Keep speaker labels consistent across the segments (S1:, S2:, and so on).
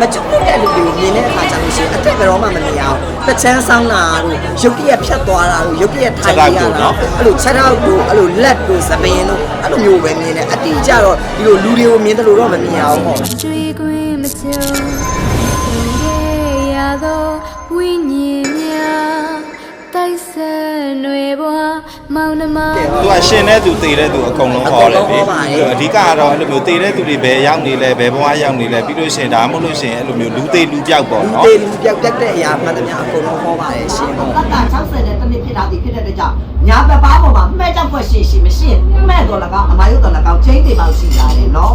S1: မကျွတ်တဲ့လူတွေကိုမြင်တဲ့အခါကျလို့ရှိရင်အတက်ကတော့မှမမြင်အောင်တစ်ချမ်းဆောင်းတာတို့ရုပ်တရက်ဖြတ်သွားတာတို့ရုပ်တရက်ထိုင်ရတာတို့အဲ့လိုချက်တော့တို့အဲ့လိုလက်တို့သပင်တို့အဲ့လိုမျိုးပဲမြင်တယ်အတီးကြတော့ဒီလိုလူတွေကိုမြင်တယ်လို့တော့မမြင်အောင်ပေါ့
S2: မောင်နှမ
S3: သူကရှင်တဲ့သူတည်တဲ့သူအကုန်လုံးဟောတယ်လေအဓိကကတော့အဲ့လိုမျိုးတည်တဲ့သူတွေဘယ်ရောက်နေလဲဘယ်ဘဝရောက်နေလဲပြီးလို့ရှိရင်ဒါမှမဟုတ်လို့ရှိရင်အဲ့လိုမျိုးလူသေးလူပြောက်ပေါ့
S1: လူ
S3: နော်
S1: သေးလူပြောက်တက်တဲ့အရာမှန်သမျှအကုန်လုံးဟောပါတယ်ရှင်ပေါ့
S4: တက်က60နဲ့တစ်နှစ်ဖြစ်တာဒီဖြစ်တဲ့အတွက်ကြောင့်ညာဘက်ပါပေါ်မှာမှဲကြောက်ွက်ရှိရှိမရှိရင်မှဲတော့၎င်းအမာရုပ်တော့၎င်းချင်းတွေပေါ့ရှိကြတယ်နော်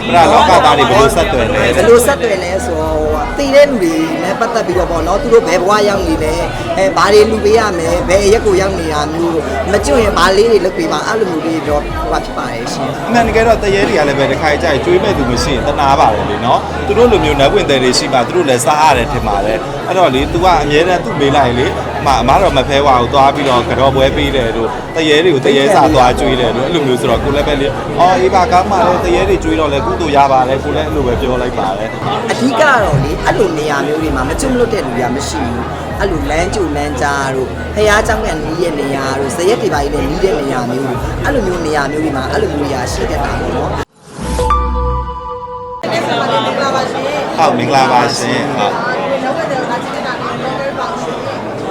S3: အဲ့ဒါလောကသားတွေဘယ်လိုဆက်သွယ်လဲ
S1: ဘယ်လိုဆက်တွေ့လဲဆိုတော့ တည်တဲ့လူတွေနဲ့ပတ်သက်ပြီးတော့ပေါ့နော်သူတို့ဘယ်ဘဝရောက်နေလဲအဲဘာတွေလူပေးရမယ်ဘယ်အရက်ကိုရောက်နေတာမျိုးမကျွတ်ရင်ဘာလေးတွေလုပ်ပေးပါအဲ့လိုမျိုးလေးတော့ဟိုဖြစ်ပါတယ်ရှင်
S3: အမှန်တကယ်တော့တရေတွေကလည်းပဲတစ်ခါကြိုက်ကျွေးမဲ့သူမရှိရင်တနာပါတယ်လေနော်သူတို့လိုမျိုးနတ်ဝင်တယ်တွေရှိမှသူတို့လည်းစားရတယ်ထင်ပါတယ်အဲ့တော့လေ तू ကအမြဲတမ်းသူ့မေးလိုက်လေ အမအမတော့မဖဲဝါကိုသွားပြီးတော့ကြောပွဲပေးတယ်တို့တရေတွေကိုတရေစားသွားကျွေးတယ်တို့အဲ့လိုမျိုးဆိုတော့ကိုလည်းပဲလေအော်အေးပါကောင်းပါလေတရေတွေကျွေးတော့လေကုသိုလ်ရပါလေကိုလည်းအဲ့လိုပဲပြောလိုက်ပါတယ်
S1: အဓိကတော့လေအဲ့လိုနေရာမျိုးတွေမှာမကျွတ်မလွတ်တဲ့လူတွေကမရှိဘူးအဲ့လိုလမ်းကျူလမ်းကြားတို့ဖះเจ้าကနီးရဲ့နေရာတို့ဇရက်တွေပါကြီးလည်းနီးတဲ့နေရာမျိုးတွေအဲ့လိုမျိုးနေရာမျိုးတွေမှာအဲ့လိုမျိုးနေရာရှိတတ်တာပေါ့နော်
S3: ဟုတ်မင်္ဂလာပါရှင်ဟုတ်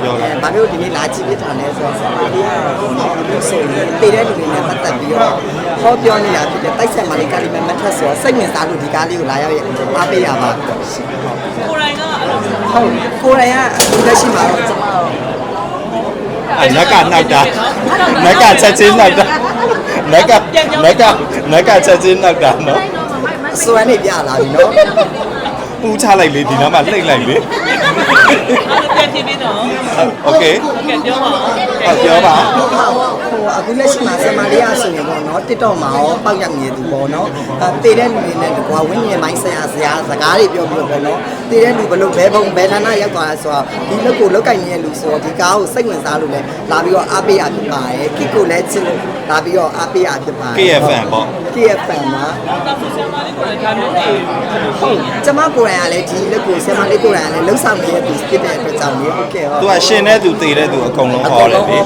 S3: ပြော
S1: အဲ
S3: တာ
S1: ဘာလို့ဒီနေ့လာကြည့်ပြတာလဲဆိုတော့ဆရာလေးကတော့တော့အခုဆိုရင်တည်တဲ့လူတွေနဲ့ပတ်သက်ပြီးတော့ဟောပြောနေတာဖြစ်တဲ့တိုက်ဆက်မာလေးကားလေးပဲမထက်ဆိုတော့စိတ်ဝင်စားလို့ဒီကားလေးကိုလာရောက်ရအားပေးရပါရှင်ဟုတ်
S5: ကိုယ်တိုင်ကအဲ့လိုမျိုး
S1: ဟုတ်ကိုယ်တိုင်ကအခုလက်ရှိမှာတော့ကျွန်မတော့
S3: အနက်ကနှောက်တာနက်ကချက်ချင်းနှောက်တာနက်ကနက်ကနက်ကချက်ချင်းနှောက်တာနော်
S1: စွမ်းနေပြလာပြီနော်
S3: ပူချလိုက်လေဒီနားမှာလှိမ့်လိုက်လေ
S5: အဲ့လို ပြန်ပြင်းတော့
S3: โอเค
S5: ကဲပြောပါဦး
S3: ဟုတ်ပြောပါ
S1: ဟိုအခုလက်ရှိမှာဆမာလေးရဆိုရင်ပေါ့နော် TikTok မှာရောပေါက်ရောက်နေသူပေါ့နော်အဲတည်တဲ့လူတွေနဲ့တကွာဝင်းမြင်မိုင်းဆရာဆရာစကားတွေပြောပြီးတော့ပေါ့နော်တည်တဲ့လူဘလို့ဘဲပုံဘဲဌာနရောက်သွားဆိုတော့ဒီလောက်ကိုလောက်ကင်နေတဲ့လူဆိုတော့ဒီကားကိုစိတ်ဝင်စားလို့လဲလာပြီးတော့အားပေးရဖြစ်ပါတယ်ကိကိုလည်းချစ်လို့လာပြီးတော့အားပေးရဖြစ်ပါတယ်
S3: KFN ပေါ့
S1: KFN မှာ
S5: တာဆူဆရာမလေးကိုလည်းဒါမျိုးတွေ
S1: ဟုတ်ကျမကိုယ်တိုင်ကလည်းဒီလက်ကိုဆရာမလေးကိုယ်တိုင်ကလည်းလှုပ်ဆောင်နေတဲ့သူဖြစ်တဲ့အတွက်ကြောင့်လေဟုတ်ကဲ့ဟုတ်
S3: သူကရှင်တဲ့သူတည်တဲ့သူအကုန်လုံးဟောတယ်လေ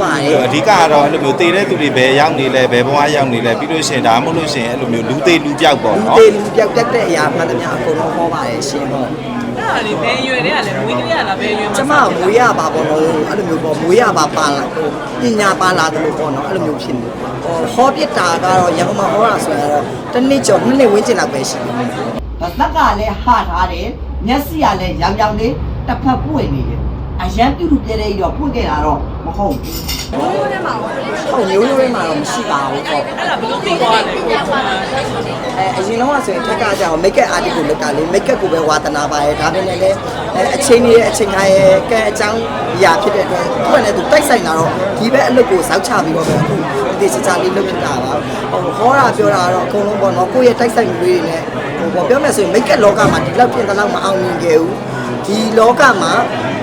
S3: အဓိကကတော့အဲ့လိုမျိုးတည်တဲ့သူတွေဘယ်ရောက်နေလဲဘယ်ဘဝရောက်နေလဲပြီးလို့ရှိရင်ဒါမှမဟုတ်လို့ရှိရင်အဲ့လိုမျိုးလူသေးလူပြောက်ပေါ့
S1: လူ
S3: နော်
S1: သေးလူပြောက်တက်တဲ့အရာမှန်သမျှအကုန်လုံးဟောပါတယ်ရှင်ဟုတ်
S5: အဲ့ဒါလေးဘယ်ရွယ်တွေကလည်းမွေးကလေးရလားဘယ်ရွယ်
S1: ကျမမွေးရပါပေါ့နော်အဲ့လိုမျိုးပေါ့မွေးရပါပါလာဟိုပညာပါလာတယ်လို့ပေါ့နော်အဲ့လိုမျိုးဖြစ်နေဟောဟောပြတာကတော့ရန်ကုန်မှာဟောတာဆိုရင်တော့တစ်နှစ်ကျော်နှစ်နှစ်ဝန်းကျင်လောက်ပဲရှိတယ်
S4: ဗသက်ကလည်းဟထားတယ်မျက်စိကလည်းရောင်ရောင်လေးတစ်ဖက်ပွင့်နေတယ်အရန်ပြုတ်ပြဲတဲ့ကြီးတော့ပွင့်ခဲ့တာတော့မဟုတ်ဘူး
S1: ဟုတ်မျိုးရိုးတွေမှာတော့မရှိပါဘူးပေါ့
S5: အဲ့ဒါဘယ်လိုပြီးသွားလဲကိုယ်က
S1: အဲအရင်တော့ဆိုရင်ထက်ကကြအောင် make up artist ကိုလုပ်တာလေ make up ကိုပဲဝါသနာပါရဲ့ဒါပေမဲ့လည်းအဲအချိန်ကြီးရဲ့အချိန်ခါရဲ့ကဲအကြောင်းအရာဖြစ်တဲ့အတွက်သူကလည်းသူတိုက်ဆိုင်လာတော့ဒီဘက်အလုပ်ကိုစောက်ချပြီးတော့ပဲအခုဒီစချာလေးလုပ်ဖြစ်တာပါဟိုဟောတာပြောတာတော့အကုန်လုံးပေါ့နော်ကိုယ့်ရဲ့တိုက်ဆိုင်မှုတွေနဲ့ဟိုပေါ့ပြောမယ်ဆိုရင် make up လောကမှာဒီလောက်ပြင်တဲ့လောက်မအောင်မြင်ခဲ့ဘူး ဒီလောကမှာ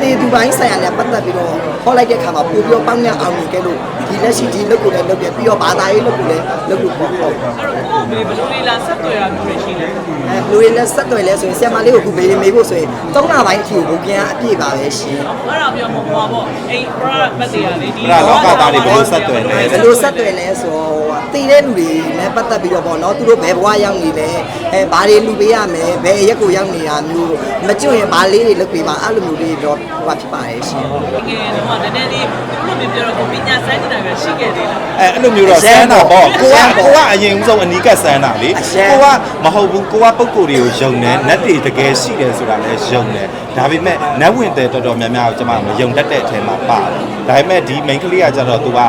S1: တေသူပိုင်းဆိုင်ရာနဲ့ပတ်သက်ပြီးတော့ဟောလိုက်တဲ့ခါမှာပို့ပြီးတော့ပေါင်းများအောင်မြင်ခဲ့လို့ဒီလက်ရှိဒီလုပ်ကိုလည်းလုပ်ပြပြီးတော့ဘာသာရေးလုပ်ကိုလည်းလုပ်လို့ပေါ့ဟုတ်
S5: အဲ့တော့ကိုယ်ဘယ်လိုလေးလားဆက်သွယ်ရမျိုးတွေရှိလဲ
S1: အဲလူတွေလည်းဆက်သွယ်လဲဆိုရင်ဆရာမလေးကိုခုမေးမေးဖို့ဆိုရင်၃လပိုင်းအထိကိုဘုကင်ကအပြည့်ပါပဲရှင်
S5: အဲ့ဒါပြောမှာပေါ့ပေါ့အဲ့ product ပတ်တွေကလေဒီ
S3: အဲ့ဒါလောကသားတွေဘယ်လိုဆက်သွယ်လဲ
S1: ဘယ်လိုဆက်သွယ်လဲဆိုတော့တည်တဲ့လူတွေနဲ့ပတ်သက်ပြီးတော့ပေါ့နော်သူတို့ဘယ်ဘဝရောက်နေလဲအဲဘာတွေလူပေးရမယ်ဘယ်အရက်ကိုရောက်နေတာမျိုးမကျွတ်ရင်ဘာလေးတွေလုပ်ပေးပါအဲ့လိုမျိုးလေးတော့ဟိုဖြစ်ပါတယ်ရှင်
S5: ငယ်တော့နည်းနည်းလေးဘယ်လိုမျိုးပြောတော့ကိုပညာဆိုင်နေတာပဲရှိခဲ့သေးလား
S3: အဲအဲ့လိုမျိုးတော့ဆန်းတာပေါ့ကိုကကိုကအရင်ဦးဆုံးအနီးကပ်ဆန်းတာလေကိုကမဟုတ်ဘူးကိုကပုံကိုယ်တွေကိုယုံတယ်နတ်တွေတကယ်ရှိတယ်ဆိုတာလည်းယုံတယ်ဒါပေမဲ့နတ်ဝင်တဲ့တော်တော်များများကိုကျွန်မမယုံတတ်တဲ့အထဲမှာပါတယ်ဒါပေမဲ့ဒီ main ကလေးကကျတော့သူက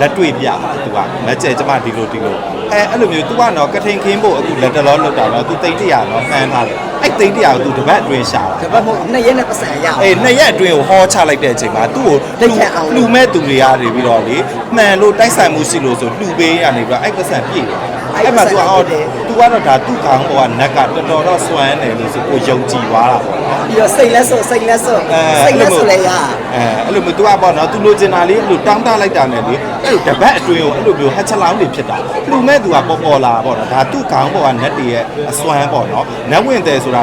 S3: လက်တွေ့ပြတာသူကမကြဲကျွန်မဒီလိုဒီလိုအဲအဲ့လိုမျိုး तू ကတော့ကထိန်ခင်းဖို့အခုလက်တလောလောက်တာတော့ तू တိတ်တရာတော့မှန်းထားတယ်အဲ့တိတ်တရာကို तू တပတ်အတွင်းရှာတာ
S1: ဒါပေမဲ့နှစ်ရက်နဲ့ပတ်စံရအောင်
S3: အေးနှစ်ရက်အတွင်းကိုဟောချလိုက်တဲ့အချိန်မှာသူ့ကို
S1: လက်ချက်အောင်
S3: လှူမဲ့သူတွေကနေပြီးတော့လေမှန်လို့တိုက်ဆိုင်မှုရှိလို့ဆိုလှူပေးရနေပြီးတော့အဲ့ပတ်စံပြည့်တယ် အဲ့မှာ तू အော် तू ကတော့ဒါသူ့ခေါင်းပေါ်ကနက်ကတော်တော်တော့စွမ်းတယ်လို့ဆိုကိုယုံကြည်သွားတာပေါ့နော်
S1: ပြီးတော့စိတ်လက်စွပ်စိတ်လက်စွပ်
S3: အဲ
S1: စိတ်လက်စွပ်လည်းရ
S3: အဲအဲ့လိုမျိုး तू ကပေါ့နော် तू လိုချင်တာလေးအဲ့လိုတောင်းတလိုက်တာနဲ့လေအဲ့လိုတပတ်အတွင်းကိုအဲ့လိုမျိုးဟက်ချက်လောင်းတွေဖြစ်တာလူမဲ့ तू ကပေါ်ပေါ်လာပေါ့နော်ဒါသူ့ခေါင်းပေါ်ကနက်တွေရဲ့အစွမ်းပေါ့နော်နက်ဝင်တယ်ဆိုတာ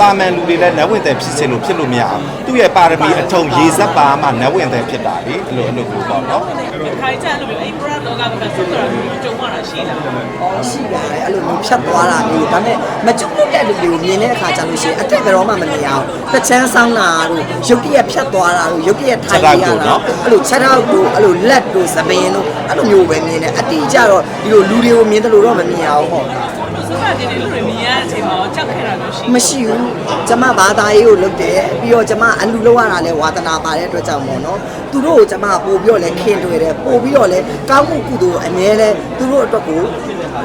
S3: ပါမန်လူတွေလည်းနက်ဝင်တယ်ဖြစ်စင်လို့ဖြစ်လို့မရဘူးသူ့ရဲ့ပါရမီအထုံရေစက်ပါမှနက်ဝင်တယ်ဖြစ်တာလေအဲ့လိုအဲ့လိုမျိုးပေါ့နော်
S5: ခိုင်ကြလို့အဲ့ product တော့ကပဲဆက်တော်မျိုးကြုံရတာရှိလား။
S1: အော်ရှိပါတယ်အဲ့လိုမျိုးဖြတ်သွားတာမျိုးဒါပေမဲ့မကျွတ်လွတ်တဲ့လူတွေကိုမြင်တဲ့အခါကျလို့ရှိရင်အတက်ကြောမှမမြင်အောင်။တစ်ချမ်းဆောင်းတာတို့ရုပ်တရက်ဖြတ်သွားတာတို့ရုပ်တရက်ထိုင်ရတာတို့အဲ့လိုချက်တော့တို့အဲ့လိုလက်တို့သပင်တို့အဲ့လိုမျိုးပဲမြင်တယ်အတီးကြတော့ဒီလိုလူတွေကိုမြင်တယ်လို့တော့မမြင်အောင်ဟုတ်
S5: စပါတင်လူတွေမြင်ရတဲ့အချိန်မှာကြောက်ခဲ့တာမျိုးရှိ
S1: မရှိဘူးကျမဘာသာရေးကိုလုပ်တယ်ပြီးတော့ကျမအလူလောက်ရတာလဲဝါသနာပါတဲ့အတွက်ကြောင့်ပေါ့နော်သူတို့ကိုကျမပို့ပြီးတော့လဲခင်တွေ့တယ်ပို့ပြီးတော့လဲကောင်းမှုကုသိုလ်အမြဲလဲသူတို့အတွက်ကို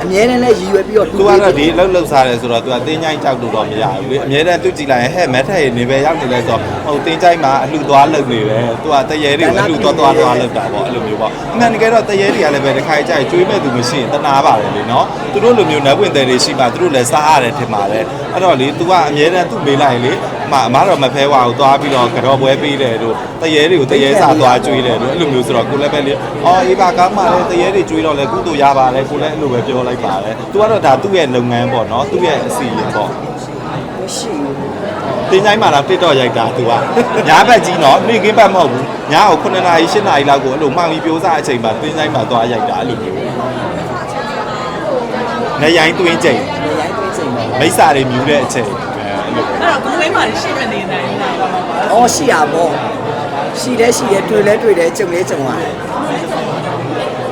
S1: အမြဲတမ်းလဲရည်ရွယ်ပြီးတော့
S3: သူကတော့ဒီအလုပ်လုပ်စားတယ်ဆိုတော့သူကတင်းချိုင်းကြောက်လို့တော့မရဘူးလေအများတန်းသူကြည့်လိုက်ရင်ဟဲ့မက်ထက်ရနေပဲရောက်နေလဲဆိုတော့ဟိုတင်းချိုင်းမှာအလှသွားလုပ်နေတယ်သူကတရေတွေကိုအလှသွားသွားသွားလုပ်တာပေါ့အဲ့လိုမျိုးပေါ့အမှန်တကယ်တော့တရေတွေကလည်းပဲတစ်ခါကြိုက်ကျွေးမဲ့သူမရှိရင်တနာပါတယ်လေနော်သူတို့လိုမျိုးနတ်ဝင်တယ်တွေရှိမှသူတို့လည်းစားရတယ်ထင်ပါတယ်အဲ့တော့လေ तू ကအများတန်းသူ့မေးလိုက်လေအ မအမတော့မဖဲဝါကိုသွားပြီးတော့ကြော်ပွဲပေးတယ်တို့တရေတွေကိုတရေစားသွားကျွေးတယ်တို့အဲ့လိုမျိုးဆိုတော့ကိုလည်းပဲလေအော်အေးပါကောင်းပါလေတရေတွေကျွေးတော့လေကုသိုလ်ရပါတယ်ကိုလည်းအဲ့လိုပဲပြောလိုက်ပါတယ် तू ကတော့ဒါသူ့ရဲ့လုပ်ငန်းပေါ့နော်သူ့ရဲ့အစီအရင်ပေါ့
S1: မရှိဘူး
S3: တင်းချိုင်းမှာတော့တစ်တော့ရိုက်တာ तू ကညာဘက်ကြီးနော်နေကင်းဘက်မဟုတ်ဘူးညာကို9နာရီ10နာရီလောက်ကိုအဲ့လိုမှောင်ပြီးပြိုးစားအချိန်မှာတင်းချိုင်းမှာသွားရိုက်တာအဲ့လိုမျိုးနေရိုင်းတွင်းချိန်
S1: နေရိုင်းသိစိတ်ပါ
S3: မိစ္ဆာတွေမြူတဲ့အချိန် အဲ့လို
S5: အဲ့တော့ကိုယ်လေးမှရှိမနေနိုင်ဘူးလား
S1: အော်ရှိရပေါ့ရှိတယ်ရှိတယ်တွေ့လဲတွေ့တယ်ကြုံလဲကြုံရတယ်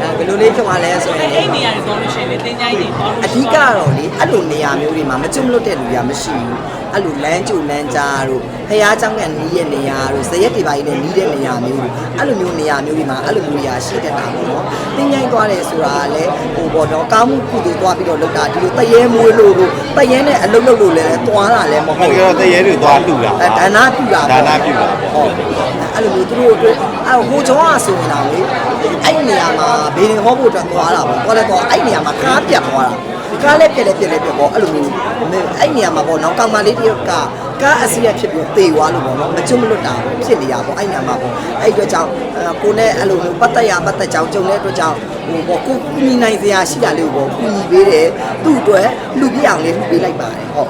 S1: အဲ ဘယ်လိုလေးကြုံရလဲဆိုရင်
S5: အဲ့နေရာတွေတော့လို့ရှိရင်လေတင်ကြိုင်းတွေပေါ့လို့
S1: အဓိကတော့လေအဲ့လိုနေရာမျိုးတွေမှာမကျွတ်မလွတ်တဲ့လူတွေကမရှိဘူးအဲ့လိုလမ်းကျိုလမ်းကြားတို့ဖះเจ้าကနီးရဲ့နေရာတို့ဇရက်တွေပါကြီးနဲ့နီးတဲ့နေရာမျိုးတို့အဲ့လိုမျိုးနေရာမျိုးတွေမှာအဲ့လိုမျိုးနေရာရှိတတ်တာပေါ့နော်တင်းញိုင်းသွားတယ်ဆိုတာကလည်းဟိုပေါ့တော့ကောင်းမှုကုသိုလ်သွားပြီးတော့လုပ်တာဒီလိုတရေမွေးလို့တို့တရေနဲ့အလုပ်လုပ်လို့လည်းသွားတာလည်းမ
S3: မှ
S1: ဟုတ်
S3: န်တ
S1: ဘူး
S3: ကယ်တော့တရေတွေသွားလှူတာ
S1: အဲဒါနာပြူတာ
S3: ဒါနာပြုတာပေါ့
S1: ဟုတ်အဲ့လိုမျိုးသူတို့အတွက်အဲ့ဟိုကျောင်းอ่ะဆိုရင်တော့လေအဲ့ဒီနေရာမှာဘေးရင် ဟောဖို့အတွက်သွားတာပေါ့သွားလဲသွားအဲ့ဒီနေရာမှာကားပြတ်သွားတာကားလည်းပြက်လည်းပြက်လည်းပြက်ပေါ့အဲ့လိုမျိုးအဲ့ဒီနေရာမှာပေါ့နော်ကောင်မလေးတယောက်ကကားအစီရဖြစ်ပြီးတေသွားလို့ပေါ့နော်မကျွတ်မလွတ်တာပေါ့ဖြစ်နေတာပေါ့အဲ့ဒီနေရာမှာပေါ့အဲ့ဒီအတွက်ကြောင့်ကိုနဲ့အဲ့လိုမျိုးပတ်သက်ရပတ်သက်ကြောင်ကြုံတဲ့အတွက်ကြောင့်ဟိုပေါ့ကိုကူညီနိုင်စရာရှိတာလေးကိုပေါ့ကူညီပေးတယ်သူ့အတွက်လူပြအောင်လေးလှူပေးလိုက်ပါတယ်ဟုတ်